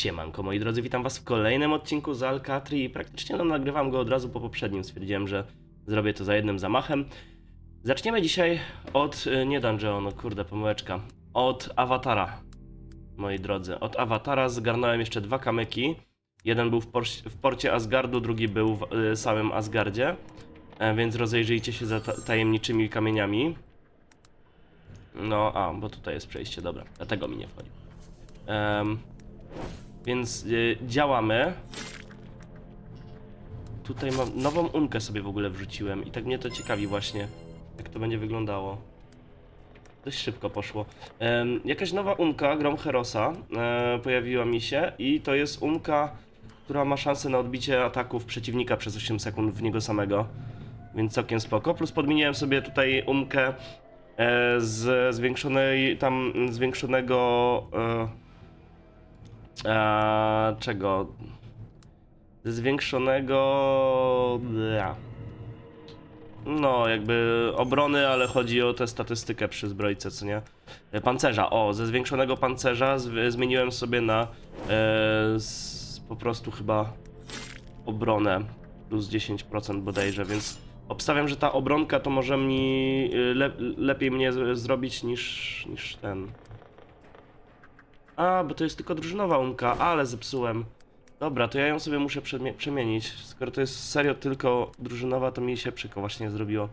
Siemanko moi drodzy, witam was w kolejnym odcinku z Alcatri i praktycznie no, nagrywam go od razu po poprzednim. Stwierdziłem, że zrobię to za jednym zamachem. Zaczniemy dzisiaj od, y, nie dungeonu, kurde pomyłeczka, od awatara, moi drodzy. Od awatara zgarnąłem jeszcze dwa kamyki. Jeden był w, por- w porcie Asgardu, drugi był w y, samym Asgardzie. E, więc rozejrzyjcie się za ta- tajemniczymi kamieniami. No, a, bo tutaj jest przejście, dobra, dlatego mi nie wchodzi. Em, więc y, działamy. Tutaj mam nową unkę sobie w ogóle wrzuciłem i tak mnie to ciekawi właśnie, jak to będzie wyglądało. Dość szybko poszło. Jakaś nowa unka, Grom Herosa, e, pojawiła mi się i to jest unka, która ma szansę na odbicie ataków przeciwnika przez 8 sekund w niego samego. Więc całkiem spoko. Plus podmieniłem sobie tutaj umkę e, z zwiększonej, tam zwiększonego e, e, czego? Ze zwiększonego bla. no jakby obrony, ale chodzi o tę statystykę przy zbrojce, co nie? E, Pancerza, o, ze zwiększonego pancerza zmieniłem sobie na e, z, po prostu chyba obronę plus 10% bodajże, więc obstawiam, że ta obronka to może mi y, le, lepiej mnie zrobić niż, niż ten. A, bo to jest tylko drużynowa umka, ale zepsułem. Dobra, to ja ją sobie muszę przemie- przemienić. Skoro to jest serio tylko drużynowa, to mi się przyko właśnie zrobiło.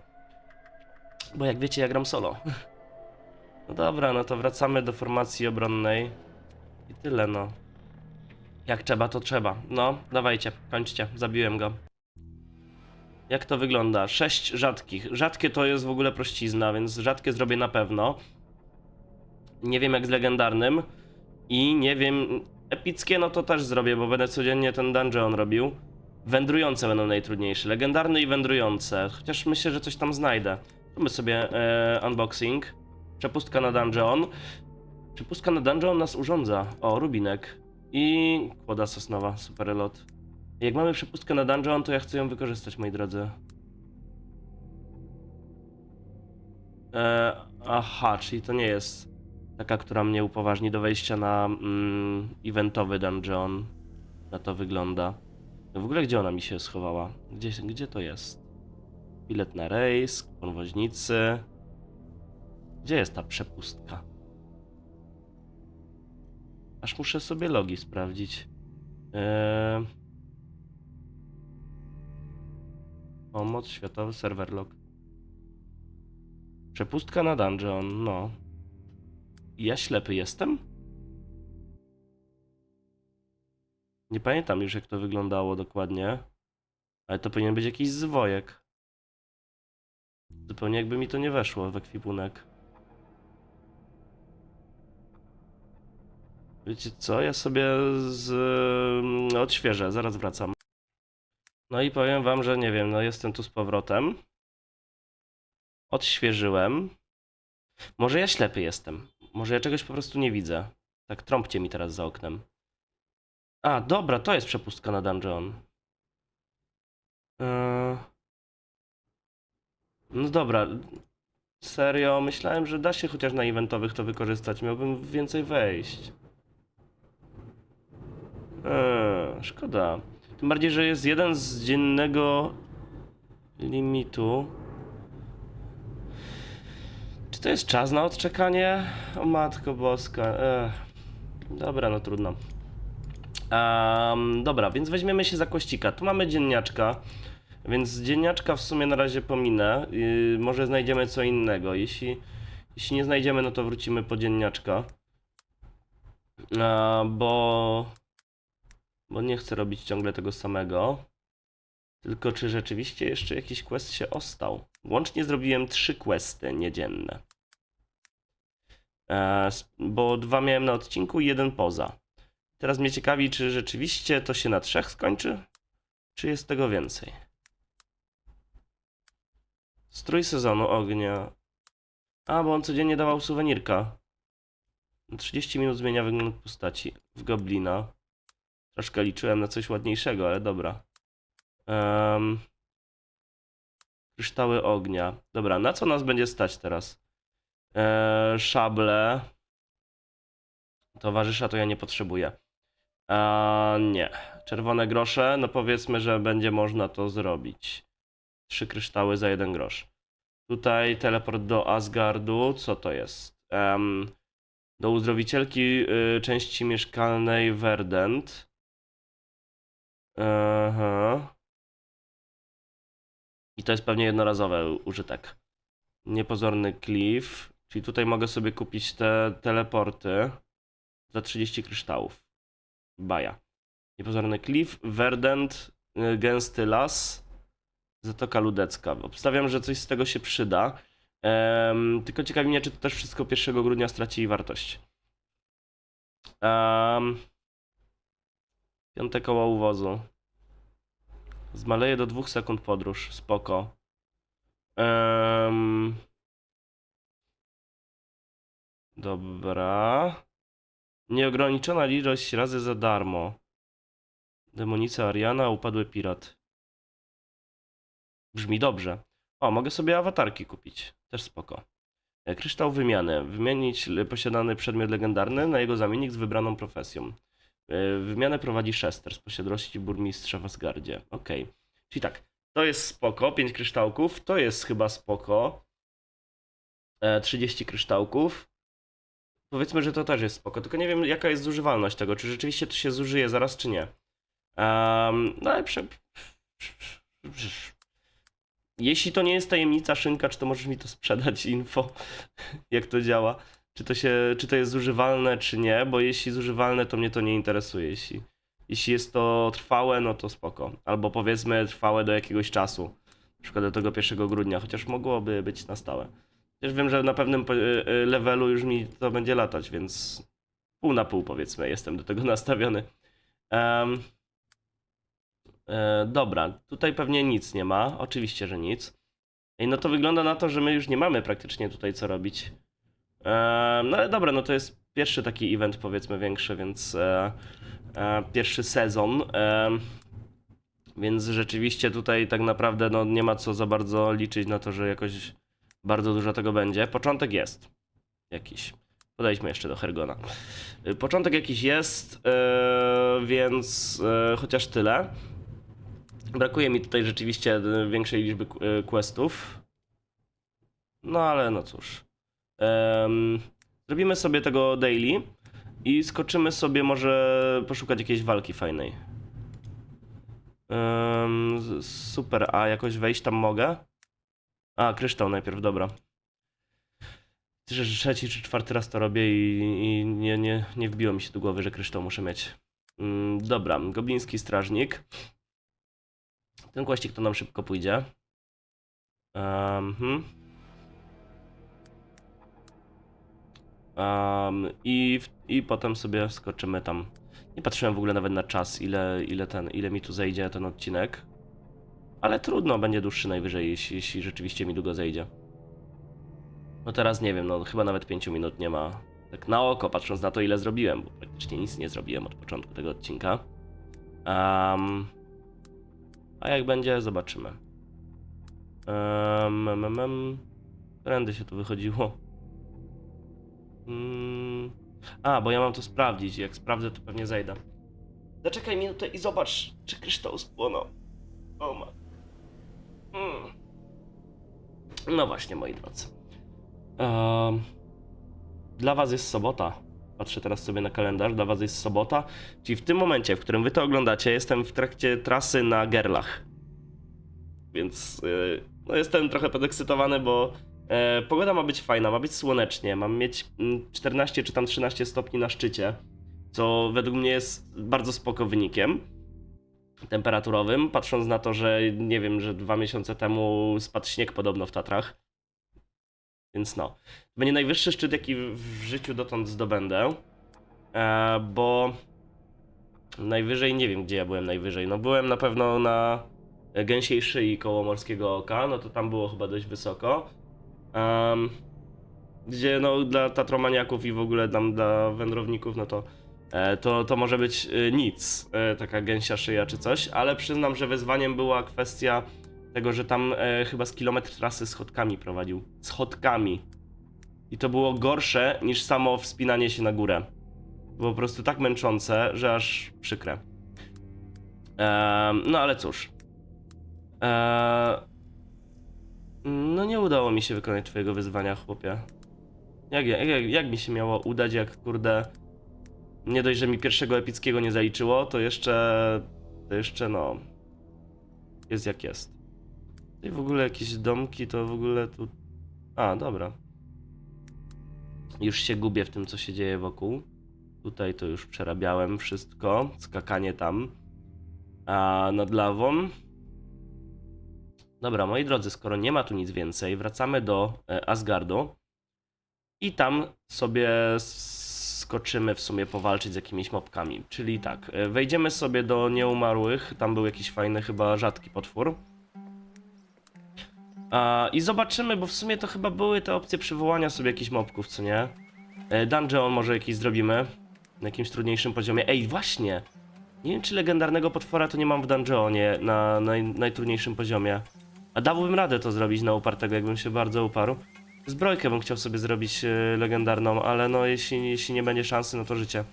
Bo jak wiecie, ja gram solo. No dobra, no to wracamy do formacji obronnej. I tyle, no. Jak trzeba, to trzeba. No, dawajcie, kończcie. Zabiłem go. Jak to wygląda? Sześć rzadkich. Rzadkie to jest w ogóle prościzna, więc rzadkie zrobię na pewno. Nie wiem jak z legendarnym. I nie wiem. Epickie no to też zrobię, bo będę codziennie ten dungeon robił. Wędrujące będą najtrudniejsze. Legendarny i wędrujące. Chociaż myślę, że coś tam znajdę. Zróbmy sobie e, unboxing. Przepustka na dungeon. Przepustka na dungeon nas urządza. O, rubinek. I kłoda sosnowa. Super lot. Jak mamy przepustkę na dungeon, to ja chcę ją wykorzystać, moi drodzy. E, aha, czyli to nie jest taka, która mnie upoważni do wejścia na mm, eventowy dungeon. Na to wygląda. No w ogóle gdzie ona mi się schowała? Gdzie, gdzie to jest? Bilet na rejs, kupon woźnicy. Gdzie jest ta przepustka? Aż muszę sobie logi sprawdzić. Eee... Pomoc, światowy serwer log. Przepustka na dungeon, no. Ja ślepy jestem? Nie pamiętam już jak to wyglądało dokładnie. Ale to powinien być jakiś zwojek. Zupełnie jakby mi to nie weszło w ekwipunek. Wiecie co? Ja sobie z... mm, odświeżę, zaraz wracam. No i powiem wam, że nie wiem, no jestem tu z powrotem. Odświeżyłem. Może ja ślepy jestem. Może ja czegoś po prostu nie widzę. Tak trąbcie mi teraz za oknem. A, dobra, to jest przepustka na dungeon. Eee... No dobra. Serio, myślałem, że da się chociaż na eventowych to wykorzystać. Miałbym więcej wejść. Eee, szkoda. Tym bardziej, że jest jeden z dziennego limitu. Czy to jest czas na odczekanie? O matko boska. Ech. Dobra, no trudno. Em, dobra, więc weźmiemy się za kościka. Tu mamy dzienniaczka, więc dzienniaczka w sumie na razie pominę. Yy, może znajdziemy co innego. Jeśli, jeśli nie znajdziemy, no to wrócimy po dzienniaczka. A, bo, bo nie chcę robić ciągle tego samego. Tylko czy rzeczywiście jeszcze jakiś quest się ostał? Łącznie zrobiłem trzy questy niedzienne. E, bo dwa miałem na odcinku i jeden poza. Teraz mnie ciekawi, czy rzeczywiście to się na trzech skończy, czy jest tego więcej. Strój sezonu ognia. A, bo on codziennie dawał suwenirka. 30 minut zmienia wygląd postaci w Goblina. Troszkę liczyłem na coś ładniejszego, ale dobra. Em, kryształy ognia. Dobra, na co nas będzie stać teraz? Eee, szable. Towarzysza to ja nie potrzebuję. Nie. Czerwone grosze, no powiedzmy, że będzie można to zrobić. Trzy kryształy za jeden grosz. Tutaj teleport do Asgardu. Co to jest? Do uzdrowicielki y, części mieszkalnej Verdant. Aha. I to jest pewnie jednorazowy użytek. Niepozorny Cliff. Czyli tutaj mogę sobie kupić te teleporty za 30 kryształów. Baja. Niepozorny Cliff, Verdant, y, gęsty las, Zatoka Ludecka. Obstawiam, że coś z tego się przyda. Tylko ciekawi mnie, czy to też wszystko 1 grudnia straci wartość. Um, piąte koło uwozu. Zmaleje do 2 sekund podróż. Spoko. Em, dobra. Nieograniczona ilość razy za darmo. Demonica Ariana, upadły pirat. Brzmi dobrze. O, mogę sobie awatarki kupić. Też spoko. E, Kryształ wymiany. Wymienić posiadany przedmiot legendarny na jego zamiennik z wybraną profesją. E, Wymianę prowadzi Szester z posiadłości burmistrza w Asgardzie. Okej. Czyli tak, to jest spoko, 5 kryształków. To jest chyba spoko. E, 30 kryształków. Powiedzmy, że to też jest spoko, tylko nie wiem jaka jest zużywalność tego, czy rzeczywiście to się zużyje zaraz, czy nie. Um, no ale prze... Jeśli to nie jest tajemnica szynka, czy to możesz mi to sprzedać info, jak to działa? Czy to, się, czy to jest zużywalne, czy nie? Bo jeśli zużywalne, to mnie to nie interesuje. Jeśli, jeśli jest to trwałe, no to spoko. Albo powiedzmy trwałe do jakiegoś czasu. Na przykład do tego 1 grudnia, chociaż mogłoby być na stałe. Chociaż wiem, że na pewnym y, y, levelu już mi to będzie latać, więc pół na pół powiedzmy jestem do tego nastawiony. Em, e, dobra, tutaj pewnie nic nie ma. Oczywiście, że nic. Ej, no to wygląda na to, że my już nie mamy praktycznie tutaj co robić. Em, no ale dobra, no to jest pierwszy taki event powiedzmy większy, więc e, e, pierwszy sezon. em, więc rzeczywiście tutaj tak naprawdę no, nie ma co za bardzo liczyć na to, że jakoś bardzo dużo tego będzie. Początek jest jakiś. Podejdźmy jeszcze do Hergona. Y, Początek jakiś jest, yy, więc yy, chociaż tyle. Brakuje mi tutaj rzeczywiście y, większej liczby y, questów. No ale no cóż. Em, zrobimy sobie tego daily i skoczymy sobie może poszukać jakiejś walki fajnej. Z- super, a jakoś wejść tam mogę? A, kryształ najpierw, dobra. Że trzeci czy czwarty raz to robię i, i nie, nie, nie wbiło mi się do głowy, że kryształ muszę mieć. Mm, dobra, gobliński strażnik. Ten kłaścik to nam szybko pójdzie. Um, hmm. um, i, I potem sobie skoczymy tam. Nie patrzyłem w ogóle nawet na czas, ile, ile, ten, ile mi tu zejdzie ten odcinek. Ale trudno, będzie dłuższy najwyżej, jeśli, jeśli rzeczywiście mi długo zejdzie. No teraz nie wiem, no chyba nawet 5 minut nie ma. Tak na oko, patrząc na to, ile zrobiłem, bo praktycznie nic nie zrobiłem od początku tego odcinka. Um, a jak będzie, zobaczymy. Um, um, um. Którędy się tu wychodziło? Mm. A, bo ja mam to sprawdzić. Jak sprawdzę, to pewnie zejdę. Zaczekaj minutę i zobacz, czy kryształ spłonął. O ma. No właśnie, moi drodzy. Ehm, dla was jest sobota. Patrzę teraz sobie na kalendarz. Dla was jest sobota. Czyli w tym momencie, w którym wy to oglądacie, jestem w trakcie trasy na Gerlach. Więc yy, no jestem trochę podekscytowany, bo e, pogoda ma być fajna, ma być słonecznie. Mam mieć mm, 14 czy tam 13 stopni na szczycie, co według mnie jest bardzo spoko wynikiem temperaturowym, patrząc na to, że nie wiem, że dwa miesiące temu spadł śnieg podobno w Tatrach. Więc no. Będzie najwyższy szczyt, jaki w- życiu dotąd zdobędę. E, bo najwyżej, nie wiem gdzie ja byłem najwyżej. No byłem na pewno na gęsiej szyi koło Morskiego Oka, no to tam było chyba dość wysoko. Em, gdzie no dla tatromaniaków i w ogóle tam dla wędrowników, no to to, to może być e, nic, e, taka gęsia szyja czy coś, ale przyznam, że wyzwaniem była kwestia tego, że tam e, chyba z kilometr trasy schodkami prowadził. Schodkami. I to było gorsze niż samo wspinanie się na górę. Było po prostu tak męczące, że aż przykre. No ale cóż. No nie udało mi się wykonać twojego wyzwania, chłopie. Jak, jak, jak mi się miało udać, jak kurde... Nie dość, że mi pierwszego epickiego nie zaliczyło, to jeszcze... To jeszcze no... Jest jak jest. I w ogóle jakieś domki, to w ogóle tu... A, dobra. Już się gubię w tym, co się dzieje wokół. Tutaj to już przerabiałem wszystko. Skakanie tam. A nad lawą. Dobra, moi drodzy, skoro nie ma tu nic więcej, wracamy do e, Asgardu. I tam sobie skoczymy w sumie powalczyć z jakimiś mobkami. Czyli tak, e, wejdziemy sobie do nieumarłych. Tam był jakiś fajny, chyba rzadki potwór. I zobaczymy, bo w sumie to chyba były te opcje przywołania sobie jakichś mobków, co nie? E, Dungeon może jakiś zrobimy. Na jakimś trudniejszym poziomie. Ej, właśnie! Nie wiem, czy legendarnego potwora to nie mam w dungeonie na naj, najtrudniejszym poziomie. A dałbym radę to zrobić na upartego, jakbym się bardzo uparł. Zbrojkę bym chciał sobie zrobić e, legendarną, ale no jeśli, jeśli nie będzie szansy, no to życie.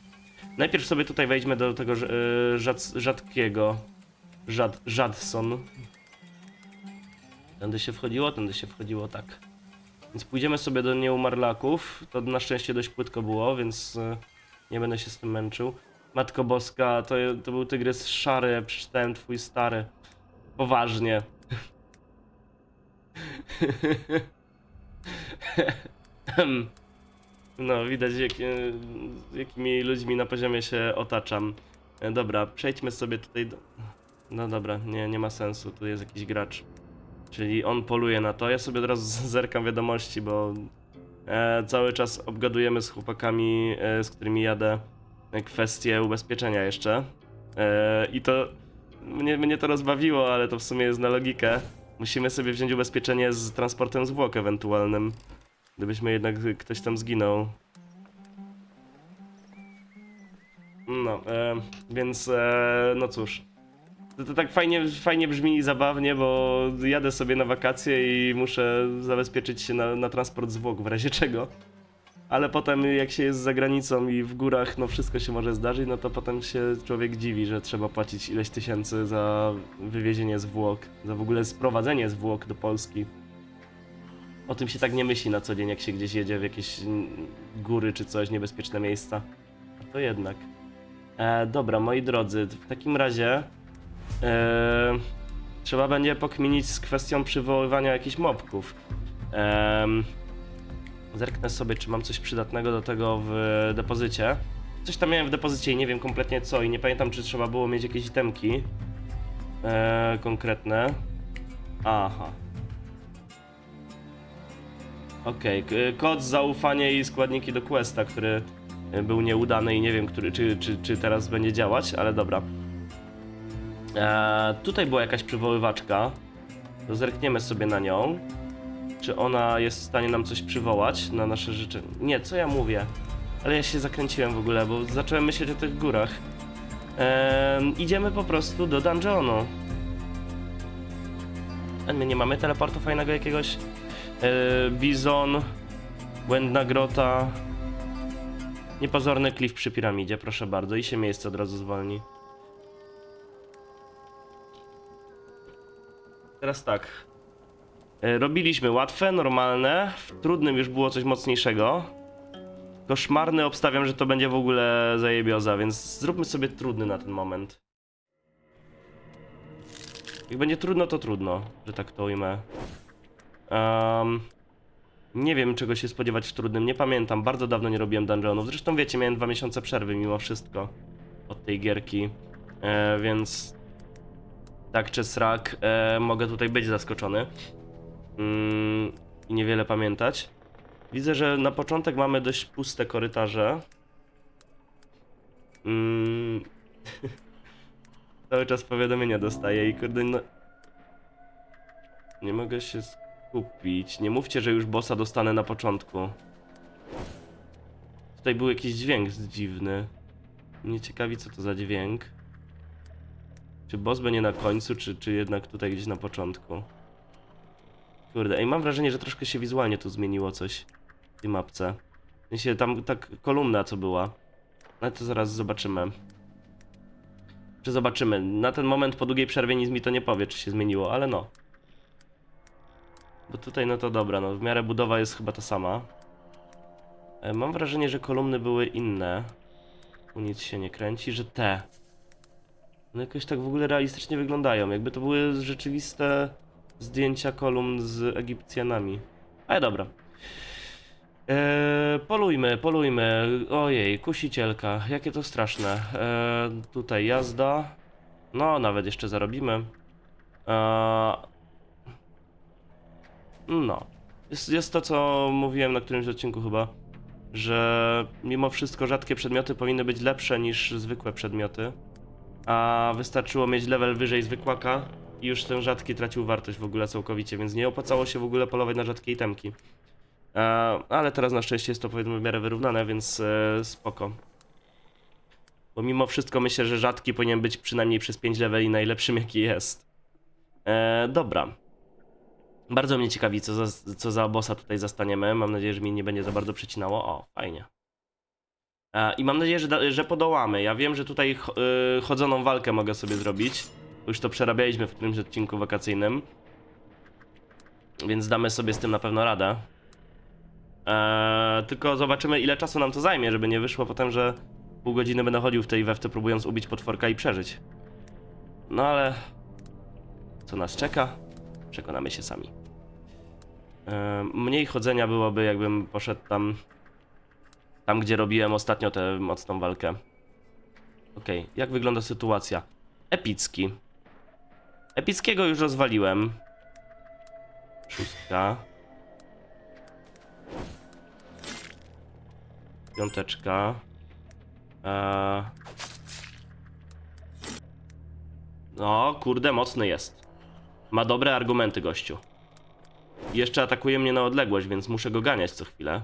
Najpierw sobie tutaj wejdźmy do tego ż- e, rzad, rzadkiego. Żad, Żadson. Tędy się wchodziło, tędy się wchodziło, tak. Więc pójdziemy sobie do nieumarlaków. To na szczęście dość płytko było, więc e, nie będę się z tym męczył. Matko Boska, to, to był tygrys szary, przeczytałem twój stary. Poważnie. No, widać jak, e, jakimi ludźmi na poziomie się otaczam. E, Dobra, przejdźmy sobie tutaj do... No dobra, nie, nie ma sensu, tu jest jakiś gracz. Czyli on poluje na to. Ja sobie od razu zerkam wiadomości, bo e, cały czas obgadujemy z chłopakami, e, z którymi jadę, e, kwestie ubezpieczenia jeszcze. E, I to mnie, mnie to rozbawiło, ale to w sumie jest na logikę. Musimy sobie wziąć ubezpieczenie z transportem zwłok ewentualnym. Gdybyśmy jednak ktoś tam zginął. No, e, więc e, no cóż. To, to tak fajnie, fajnie brzmi i zabawnie, bo jadę sobie na wakacje i muszę zabezpieczyć się na, na transport zwłok w razie czego. Ale potem jak się jest za granicą i w górach, no wszystko się może zdarzyć, no to potem się człowiek dziwi, że trzeba płacić ileś tysięcy za wywiezienie zwłok, za w ogóle sprowadzenie zwłok do Polski. O tym się tak nie myśli na co dzień, jak się gdzieś jedzie w jakieś góry czy coś, niebezpieczne miejsca. A to jednak. E, dobra, moi drodzy, w takim razie e, trzeba będzie pokminić z kwestią przywoływania jakichś mobków. Em, zerknę sobie, czy mam coś przydatnego do tego w depozycie. Coś tam miałem w depozycie i nie wiem kompletnie co i nie pamiętam, czy trzeba było mieć jakieś itemki e, konkretne. Aha. Okej, k- kod, zaufanie i składniki do questa, który e, był nieudany i nie wiem, który, czy, czy, czy teraz będzie działać, ale dobra. E, tutaj była jakaś przywoływaczka. Zerkniemy sobie na nią. Czy ona jest w stanie nam coś przywołać na nasze życzenie? Nie, co ja mówię? Ale ja się zakręciłem w ogóle, bo zacząłem myśleć o tych górach. Em, idziemy po prostu do dungeonu. A my nie mamy teleportu fajnego jakiegoś? E, bizon, błędna grota, niepozorny klif przy piramidzie, proszę bardzo. I się miejsce od razu zwolni. Teraz tak. E, Robiliśmy łatwe, normalne. W trudnym już było coś mocniejszego. Koszmarny obstawiam, że to będzie w ogóle zajebioza, więc zróbmy sobie trudny na ten moment. Jak będzie trudno, to trudno, że tak to ujmę. Em, nie wiem, czego się spodziewać w trudnym, nie pamiętam. Bardzo dawno nie robiłem dungeonów. Zresztą wiecie, miałem dwa miesiące przerwy mimo wszystko od tej gierki, e, więc tak czy srak, e, mogę tutaj być zaskoczony mm, i niewiele pamiętać. Widzę, że na początek mamy dość puste korytarze. Mm. Cały czas powiadomienia dostaję i kurde, no... Nie mogę się skupić. Nie mówcie, że już bossa dostanę na początku. Tutaj był jakiś dźwięk dziwny. Mnie ciekawi, co to za dźwięk. Czy boss będzie na końcu, czy, czy jednak tutaj gdzieś na początku? Kurde, ej, mam wrażenie, że troszkę się wizualnie tu zmieniło coś w tej mapce. W tam tak kolumna, co była Ale to zaraz zobaczymy. Czy zobaczymy. Na ten moment po długiej przerwie nic mi to nie powie, czy się zmieniło, ale no. Bo tutaj no to dobra, no w miarę budowa jest chyba ta sama. E, Mam wrażenie, że kolumny były inne. Tu nic się nie kręci, że te. No jakoś tak w ogóle realistycznie wyglądają, jakby to były rzeczywiste zdjęcia kolumn z Egipcjanami. Ale dobra. Eee, polujmy, polujmy. Ojej, kusicielka, jakie to straszne. Eee, tutaj jazda. No, nawet jeszcze zarobimy. Eee, no. Jest, jest to, co mówiłem na którymś odcinku chyba, że mimo wszystko rzadkie przedmioty powinny być lepsze niż zwykłe przedmioty. A wystarczyło mieć level wyżej zwykłaka i już ten rzadki tracił wartość w ogóle całkowicie, więc nie opłacało się w ogóle polować na rzadkie itemki. E, ale teraz na szczęście jest to powiedzmy w miarę wyrównane, więc e, spoko. Bo mimo wszystko myślę, że rzadki powinien być przynajmniej przez 5 leveli najlepszym jaki jest. E, dobra. Bardzo mnie ciekawi, co za, co za bossa tutaj zastaniemy. Mam nadzieję, że mi nie będzie za bardzo przecinało. O, fajnie. I mam nadzieję, że, że podołamy. Ja wiem, że tutaj ch- chodzoną walkę mogę sobie zrobić. Już to przerabialiśmy w którymś odcinku wakacyjnym. Więc damy sobie z tym na pewno radę. Eee, tylko zobaczymy ile czasu nam to zajmie, żeby nie wyszło potem, że pół godziny będę chodził w tej weftę próbując ubić potworka i przeżyć. No ale... Co nas czeka? Przekonamy się sami. Eee, mniej chodzenia byłoby jakbym poszedł tam... Tam gdzie robiłem ostatnio tę mocną walkę. Okej, jak wygląda sytuacja? Epicki. Epickiego już rozwaliłem. Szóstka. Piąteczka. Eee... No, kurde, mocny jest. Ma dobre argumenty, gościu. Jeszcze atakuje mnie na odległość, więc muszę go ganiać co chwilę.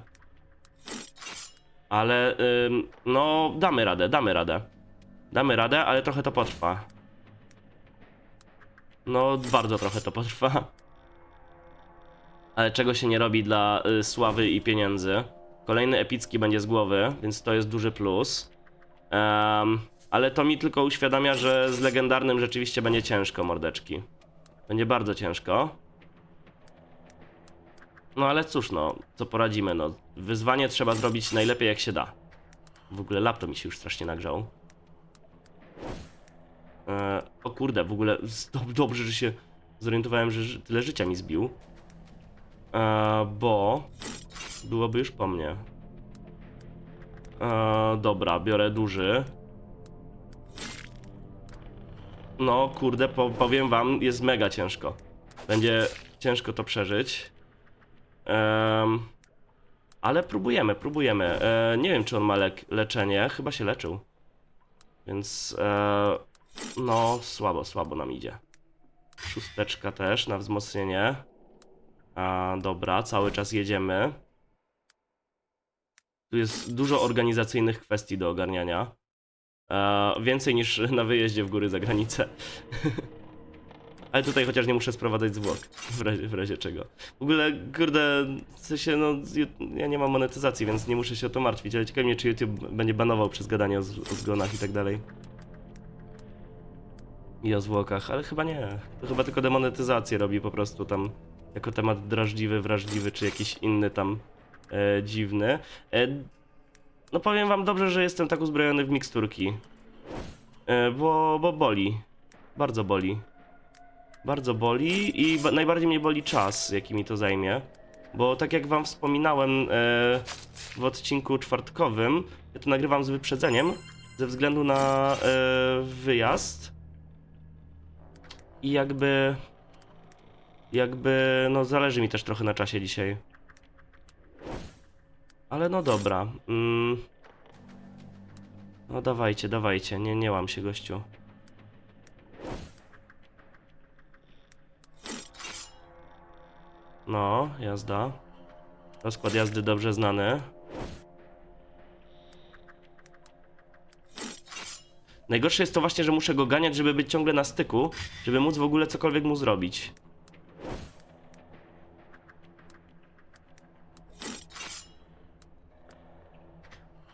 Ale, ym, no, damy radę, damy radę. Damy radę, ale trochę to potrwa. No, bardzo trochę to potrwa. Ale czego się nie robi dla y, sławy i pieniędzy. Kolejny epicki będzie z głowy, więc to jest duży plus. Em, ale to mi tylko uświadamia, że z legendarnym rzeczywiście będzie ciężko, mordeczki. Będzie bardzo ciężko. No ale cóż, no, co poradzimy, no. Wyzwanie trzeba zrobić najlepiej jak się da. W ogóle laptop mi się już strasznie nagrzał. E, o kurde, w ogóle dobrze, że się zorientowałem, że tyle życia mi zbił. E, bo byłoby już po mnie. E, dobra, biorę duży. No, kurde, po, powiem wam, jest mega ciężko. Będzie ciężko to przeżyć. Ale próbujemy, próbujemy. E, nie wiem, czy on ma lek leczenie. Chyba się leczył. Więc e, no, słabo, słabo nam idzie. Szósteczka też na wzmocnienie. A, dobra, cały czas jedziemy. Tu jest dużo organizacyjnych kwestii do ogarniania. E, więcej niż na wyjeździe w góry za granicę. Ale tutaj chociaż nie muszę sprowadzać zwłok, w razie, w razie czego. W ogóle, kurde, w sensie, no, ja nie mam monetyzacji, więc nie muszę się o to martwić, ale ciekawi mnie, czy YouTube będzie banował przez gadanie o, o zgonach i tak dalej. I o zwłokach, ale chyba nie. To chyba tylko demonetyzację robi po prostu tam jako temat drażliwy, wrażliwy, czy jakiś inny tam e, dziwny. E, no powiem wam dobrze, że jestem tak uzbrojony w miksturki. E, bo, bo boli. Bardzo boli. Bardzo boli i ba- najbardziej mnie boli czas, jaki mi to zajmie. Bo tak jak wam wspominałem e, w odcinku czwartkowym, ja to nagrywam z wyprzedzeniem ze względu na e, wyjazd. I jakby. Jakby. No, zależy mi też trochę na czasie dzisiaj. Ale no dobra. Mm. No dawajcie, dawajcie. Nie, nie łam się, gościu. No, jazda. Rozkład jazdy dobrze znany. Najgorsze jest to właśnie, że muszę go ganiać, żeby być ciągle na styku, żeby móc w ogóle cokolwiek mu zrobić.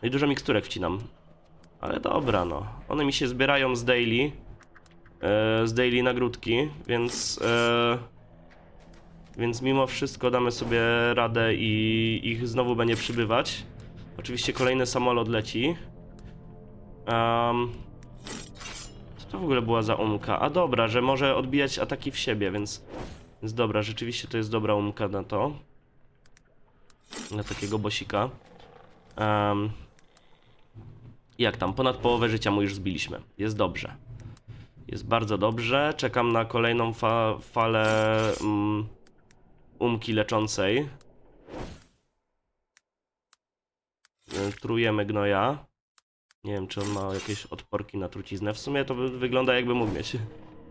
No i dużo miksturek wcinam. Ale dobra, no. One mi się zbierają z daily. E, z daily nagródki, więc. E, więc mimo wszystko damy sobie radę i ich znowu będzie przybywać. Oczywiście kolejny samolot leci. Um, co to w ogóle była za umka? A dobra, że może odbijać ataki w siebie, więc, więc dobra, rzeczywiście to jest dobra umka na to. Na takiego bosika. Um, jak tam? Ponad połowę życia mu już zbiliśmy. Jest dobrze. Jest bardzo dobrze. Czekam na kolejną fa falę um, umki leczącej. Y, Trujemy gnoja. Nie wiem, czy on ma jakieś odporki na truciznę. W sumie to wy wygląda jakby mógł mieć.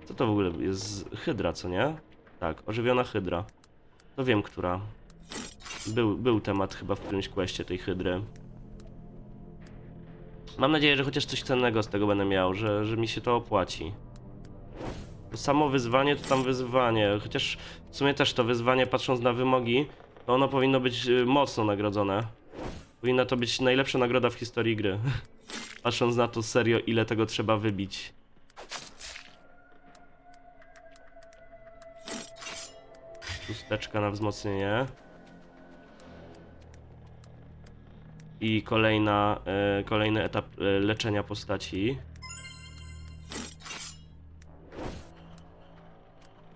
Co to w ogóle jest? Hydra, co nie? Tak, ożywiona hydra. To wiem, która. Był, był temat chyba w którymś questie tej hydry. Mam nadzieję, że chociaż coś cennego z tego będę miał, że, że mi się to opłaci. To samo wyzwanie to tam wyzwanie, chociaż w sumie też to wyzwanie, patrząc na wymogi, to ono powinno być y, mocno nagrodzone. Powinna to być najlepsza nagroda w historii gry. Patrząc na to serio, ile tego trzeba wybić. Chusteczka na wzmocnienie. I kolejna, e, kolejny etap e, leczenia postaci.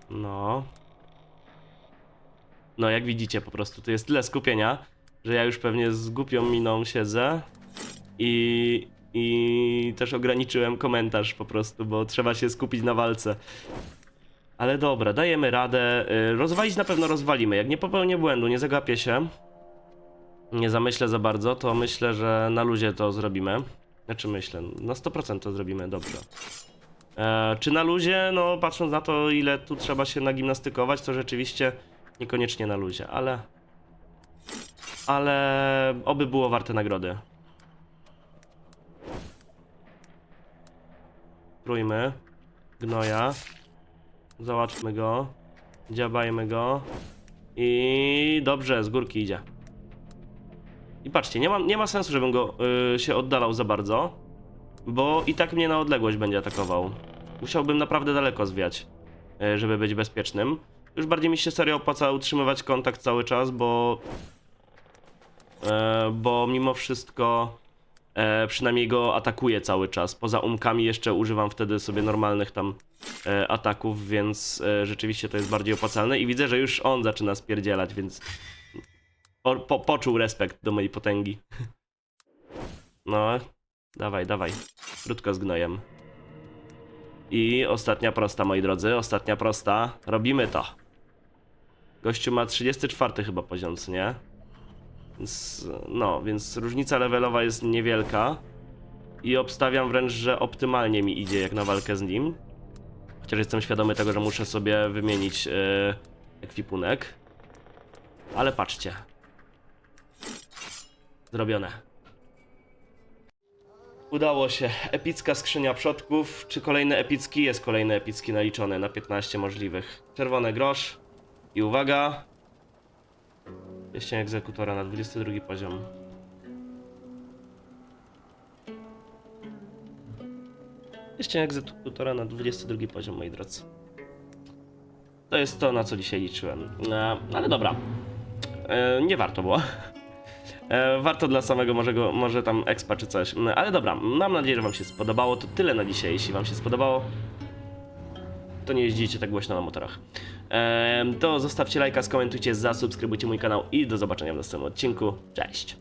No. No, jak widzicie, po prostu tu jest tyle skupienia, że ja już pewnie z głupią miną siedzę i, i też ograniczyłem komentarz po prostu, bo trzeba się skupić na walce. Ale dobra, dajemy radę. Y, Rozwalić na pewno rozwalimy. Jak nie popełnię błędu, nie zagapię się, nie zamyślę za bardzo, to myślę, że na luzie to zrobimy. Znaczy myślę, na 100% to zrobimy dobrze. E, czy na luzie? No, patrząc na to, ile tu trzeba się nagimnastykować, to rzeczywiście niekoniecznie na luzie, ale. Ale oby było warte nagrody. Trójmy. Gnoja. Załatwmy go. Dziabajmy go. I dobrze, z górki idzie. I patrzcie, nie ma, nie ma sensu, żebym go y, się oddalał za bardzo, bo i tak mnie na odległość będzie atakował. Musiałbym naprawdę daleko zwiać, y, żeby być bezpiecznym. Już bardziej mi się serio opłaca utrzymywać kontakt cały czas, bo e, bo mimo wszystko e, przynajmniej go atakuję cały czas. Poza umkami jeszcze używam wtedy sobie normalnych tam e, ataków, więc e, rzeczywiście to jest bardziej opłacalne i widzę, że już on zaczyna spierdzielać, więc po, po, poczuł respekt do mojej potęgi. No, dawaj, dawaj. Krótko z gnojem. I ostatnia prosta, moi drodzy, ostatnia prosta. Robimy to. Gościu ma 34 chyba poziom, nie? Więc, no, więc różnica levelowa jest niewielka. I obstawiam wręcz, że optymalnie mi idzie jak na walkę z nim. Chociaż jestem świadomy tego, że muszę sobie wymienić yy, ekwipunek. Ale patrzcie. Zrobione. Udało się. Epicka skrzynia przodków. Czy kolejny epicki? Jest kolejny epicki naliczony na 15 możliwych. Czerwony grosz. I uwaga. Pieścień egzekutora na 22 poziom. Pieścień egzekutora na 22 poziom, moi drodzy. To jest to, na co dzisiaj liczyłem. E, ale dobra. E, nie warto było. E, warto dla samego może, go, może tam expa czy coś. Mm, Ale dobra, mam nadzieję, że wam się spodobało. To tyle na dzisiaj. Jeśli wam się spodobało, to nie jeździcie tak głośno na motorach. To zostawcie lajka, skomentujcie, zasubskrybujcie mój kanał i do zobaczenia w następnym odcinku. Cześć!